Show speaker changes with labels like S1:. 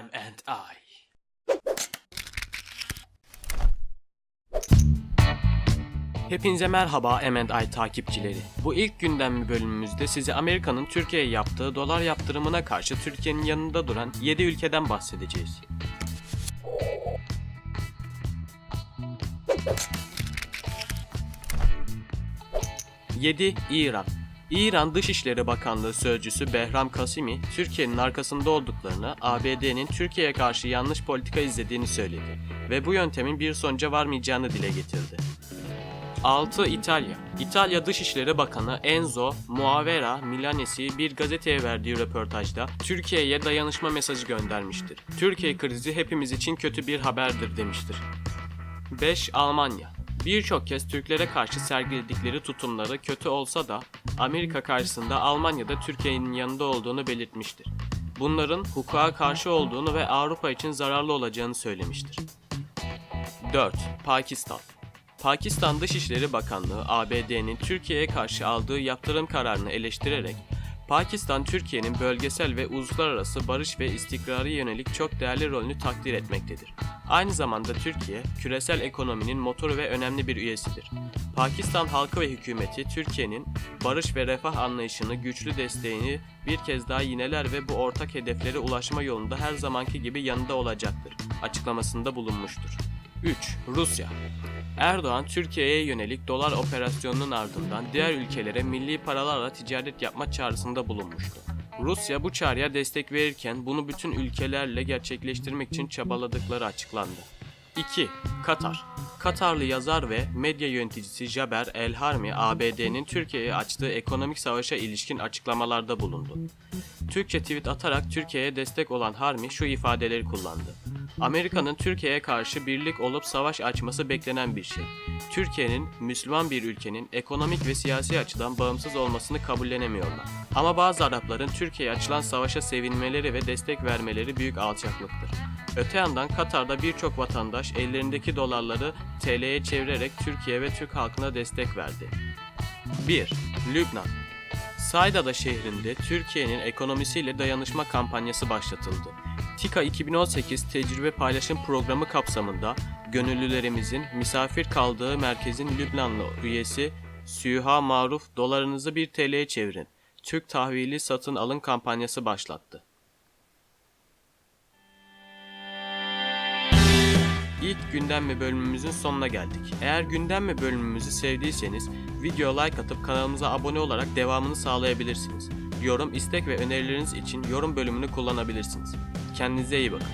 S1: M and I. Hepinize merhaba M&I takipçileri. Bu ilk gündem bölümümüzde size Amerika'nın Türkiye'ye yaptığı dolar yaptırımına karşı Türkiye'nin yanında duran 7 ülkeden bahsedeceğiz. Yedi İran İran Dışişleri Bakanlığı Sözcüsü Behram Kasimi, Türkiye'nin arkasında olduklarını, ABD'nin Türkiye'ye karşı yanlış politika izlediğini söyledi ve bu yöntemin bir sonuca varmayacağını dile getirdi. 6. İtalya İtalya Dışişleri Bakanı Enzo Muavera Milanesi bir gazeteye verdiği röportajda Türkiye'ye dayanışma mesajı göndermiştir. Türkiye krizi hepimiz için kötü bir haberdir demiştir. 5. Almanya Birçok kez Türklere karşı sergiledikleri tutumları kötü olsa da Amerika karşısında Almanya'da Türkiye'nin yanında olduğunu belirtmiştir. Bunların hukuka karşı olduğunu ve Avrupa için zararlı olacağını söylemiştir. 4. Pakistan Pakistan Dışişleri Bakanlığı ABD'nin Türkiye'ye karşı aldığı yaptırım kararını eleştirerek Pakistan Türkiye'nin bölgesel ve uluslararası barış ve istikrarı yönelik çok değerli rolünü takdir etmektedir. Aynı zamanda Türkiye, küresel ekonominin motoru ve önemli bir üyesidir. Pakistan halkı ve hükümeti Türkiye'nin barış ve refah anlayışını güçlü desteğini bir kez daha yineler ve bu ortak hedeflere ulaşma yolunda her zamanki gibi yanında olacaktır açıklamasında bulunmuştur. 3. Rusya Erdoğan, Türkiye'ye yönelik dolar operasyonunun ardından diğer ülkelere milli paralarla ticaret yapma çağrısında bulunmuştu. Rusya bu çağrıya destek verirken bunu bütün ülkelerle gerçekleştirmek için çabaladıkları açıklandı. 2. Katar Katarlı yazar ve medya yöneticisi Jaber El Harmi, ABD'nin Türkiye'ye açtığı ekonomik savaşa ilişkin açıklamalarda bulundu. Türkçe tweet atarak Türkiye'ye destek olan Harmi şu ifadeleri kullandı. Amerika'nın Türkiye'ye karşı birlik olup savaş açması beklenen bir şey. Türkiye'nin Müslüman bir ülkenin ekonomik ve siyasi açıdan bağımsız olmasını kabullenemiyorlar. Ama bazı Arapların Türkiye'ye açılan savaşa sevinmeleri ve destek vermeleri büyük alçaklıktır. Öte yandan Katar'da birçok vatandaş ellerindeki dolarları TL'ye çevirerek Türkiye ve Türk halkına destek verdi. 1. Lübnan Saydada şehrinde Türkiye'nin ekonomisiyle dayanışma kampanyası başlatıldı. TİKA 2018 tecrübe paylaşım programı kapsamında gönüllülerimizin misafir kaldığı merkezin Lübnanlı üyesi Süha Maruf dolarınızı 1 TL'ye çevirin. Türk tahvili satın alın kampanyası başlattı. İlk gündem mi bölümümüzün sonuna geldik. Eğer gündem mi bölümümüzü sevdiyseniz video like atıp kanalımıza abone olarak devamını sağlayabilirsiniz. Yorum, istek ve önerileriniz için yorum bölümünü kullanabilirsiniz. Kendinize iyi bakın.